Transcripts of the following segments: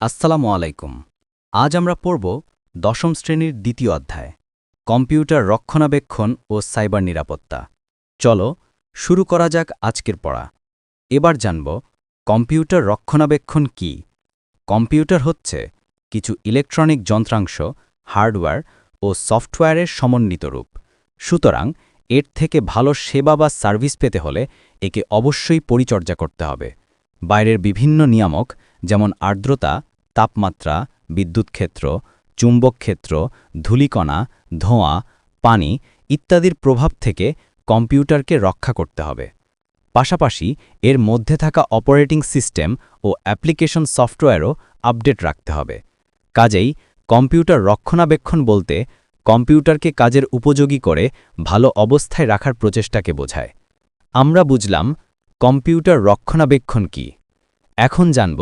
আসসালামু আলাইকুম। আজ আমরা পড়ব দশম শ্রেণির দ্বিতীয় অধ্যায়, কম্পিউটার রক্ষণাবেক্ষণ ও সাইবার নিরাপত্তা। চলো শুরু করা যাক আজকের পড়া। এবার জানব কম্পিউটার রক্ষণাবেক্ষণ কি। কম্পিউটার হচ্ছে কিছু ইলেকট্রনিক যন্ত্রাংশ, হার্ডওয়্যার ও সফটওয়্যারের সমন্বিত রূপ। সুতরাং এর থেকে ভালো সেবা বা সার্ভিস পেতে হলে একে অবশ্যই পরিচর্যা করতে হবে। বাইরের বিভিন্ন নিয়ামক, যেমন আর্দ্রতা তাপমাত্রা, বিদ্যুৎ ক্ষেত্র, চুম্বক ক্ষেত্র, ধূলিকণা, ধোঁয়া, পানি ইত্যাদির প্রভাব থেকে কম্পিউটারকে রক্ষা করতে হবে। পাশাপাশি, এর মধ্যে থাকা অপারেটিং সিস্টেম ও অ্যাপ্লিকেশন সফটওয়্যারও আপডেট রাখতে হবে। কাজেই, কম্পিউটার রক্ষণাবেক্ষণ বলতে কম্পিউটারকে কাজের উপযোগী করে ভালো অবস্থায় রাখার প্রচেষ্টাকে বোঝায়। আমরা বুঝলাম, কম্পিউটার রক্ষণাবেক্ষণ কি? এখন জানব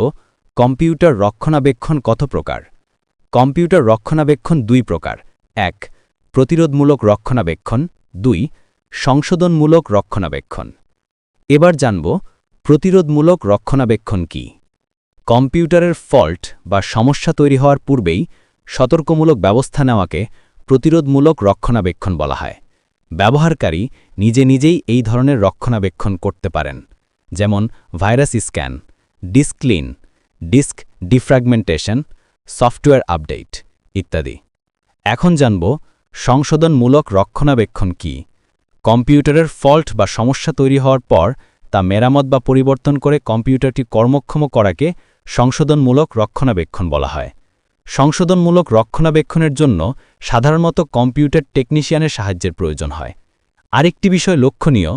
কম্পিউটার রক্ষণাবেক্ষণ কত প্রকার? কম্পিউটার রক্ষণাবেক্ষণ দুই প্রকার। এক, প্রতিরোধমূলক রক্ষণাবেক্ষণ। দুই, সংশোধনমূলক রক্ষণাবেক্ষণ। এবার জানব, প্রতিরোধমূলক রক্ষণাবেক্ষণ কি? কম্পিউটারের ফল্ট বা সমস্যা তৈরি হওয়ার পূর্বেই সতর্কমূলক ব্যবস্থা নেওয়াকে প্রতিরোধমূলক রক্ষণাবেক্ষণ বলা হয়। ব্যবহারকারী নিজে নিজেই এই ধরনের রক্ষণাবেক্ষণ করতে পারেন, যেমন virus scan disk clean disk defragmentation software update ইত্যাদি। এখন জানব সংশোধনমূলক রক্ষণাবেক্ষণ কি। কম্পিউটারের ফল্ট বা সমস্যা তৈরি হওয়ার পর তা মেরামত বা পরিবর্তন করে কম্পিউটারটি কর্মক্ষম করাকে সংশোধনমূলক রক্ষণাবেক্ষণ বলা হয়। সংশোধনমূলক রক্ষণাবেক্ষণের জন্য সাধারণত কম্পিউটার টেকনিশিয়ানের সাহায্যের প্রয়োজন হয়। আরেকটি বিষয় লক্ষণীয়,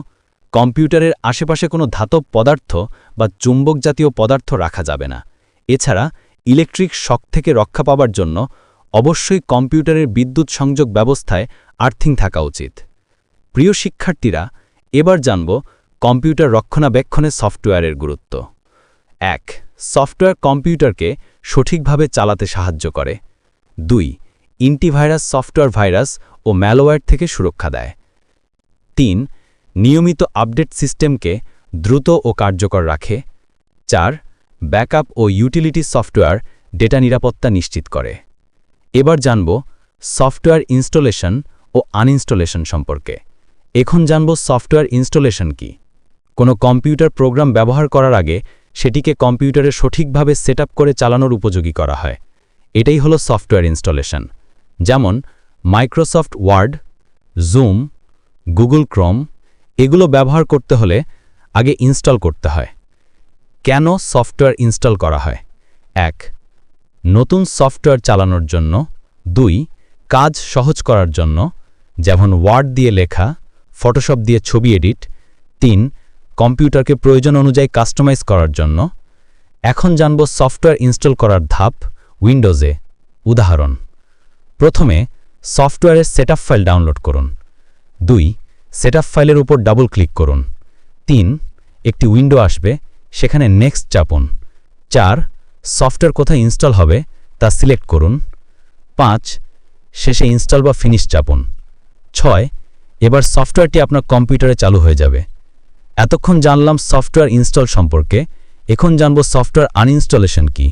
কম্পিউটারের আশেপাশে কোনো ধাতব পদার্থ বা চুম্বক জাতীয় পদার্থ রাখা যাবে না। এছাড়া ইলেকট্রিক শক থেকে রক্ষা পাবার জন্য অবশ্যই কম্পিউটারের বিদ্যুৎ সংযোগ ব্যবস্থায় আর্থিং থাকা উচিত। প্রিয় শিক্ষার্থীরা, এবার জানব কম্পিউটার রক্ষণাবেক্ষণে সফটওয়্যারের গুরুত্ব। এক, সফটওয়্যার কম্পিউটারকে সঠিকভাবে চালাতে সাহায্য করে। দুই, ইন্টিভাইরাস সফটওয়্যার ভাইরাস ও ম্যালোওয়্যার থেকে সুরক্ষা দেয়। তিন, নিয়মিত আপডেট সিস্টেমকে দ্রুত ও কার্যকর রাখে। চার ব্যাকআপ ও ইউটিলিটি সফটওয়্যার ডেটা নিরাপত্তা নিশ্চিত করে। এবার জানব সফটওয়্যার ইনস্টলেশন ও আনইনস্টলেশন সম্পর্কে। এখন জানব সফটওয়্যার ইনস্টলেশন কি। কোনো কম্পিউটার প্রোগ্রাম ব্যবহার করার আগে সেটিকে কম্পিউটারে সঠিকভাবে সেট করে চালানোর উপযোগী করা হয়। এটাই হলো সফটওয়্যার ইনস্টলেশন। যেমন Microsoft Word, Zoom, Google Chrome, এগুলো ব্যবহার করতে হলে আগে ইনস্টল করতে হয়। কেন সফটওয়্যার ইনস্টল করা হয়? এক, নতুন সফটওয়্যার চালানোর জন্য। দুই, কাজ সহজ করার জন্য, যেমন ওয়ার্ড দিয়ে লেখা, ফটোশপ দিয়ে ছবি এডিট। তিন, কম্পিউটারকে প্রয়োজন অনুযায়ী কাস্টমাইজ করার জন্য। এখন জানব সফটওয়্যার ইনস্টল করার ধাপ উইন্ডোজে উদাহরণ, প্রথমে সফটওয়্যারের সেটআপ ফাইল ডাউনলোড করুন। দুই, সেটআপ ফাইলের উপর ডাবল ক্লিক করুন। তিন, একটি উইন্ডো আসবে সেখানে নেক্সট চাপুন। চার সফটওয়্যার কোথায় ইনস্টল হবে তা সিলেক্ট করুন। পাঁচ, শেষে ইনস্টল বা ফিনিশ চাপুন। ছয়, এবার সফটওয়্যারটি আপনার কম্পিউটারে চালু হয়ে যাবে। এতক্ষণ জানলাম সফটওয়্যার ইনস্টল সম্পর্কে, এখন জানব সফটওয়্যার আনইনস্টলেশন কি।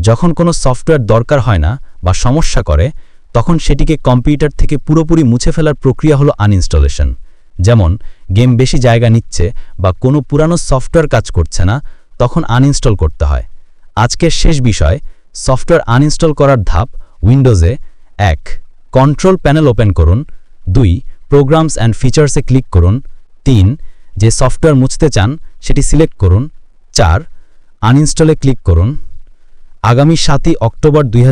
যখন কোনো সফটওয়্যার দরকার হয় না বা সমস্যা করে, তখন সেটিকে কম্পিউটার থেকে পুরোপুরি মুছে ফেলার প্রক্রিয়া হলো আনইনস্টলেশন যেমন গেম বেশি জায়গা নিচ্ছে বা কোনো পুরানো সফটওয়্যার কাজ করছে না, তখন আনইনস্টল করতে হয়। আজকের শেষ বিষয়, সফটওয়্যার আনইনস্টল করার ধাপ উইন্ডোজে এক কন্ট্রোল প্যানেল ওপেন করুন। দুই প্রোগ্রামস অ্যান্ড ফিচার্সে ক্লিক করুন। তিন, যে সফটওয়্যার মুছতে চান, সেটি সিলেক্ট করুন। চার আনইনস্টলে ক্লিক করুন। আগামী সাতই অক্টোবর দুই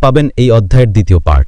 পাবেন এই অধ্যায়ের দ্বিতীয় পার্ট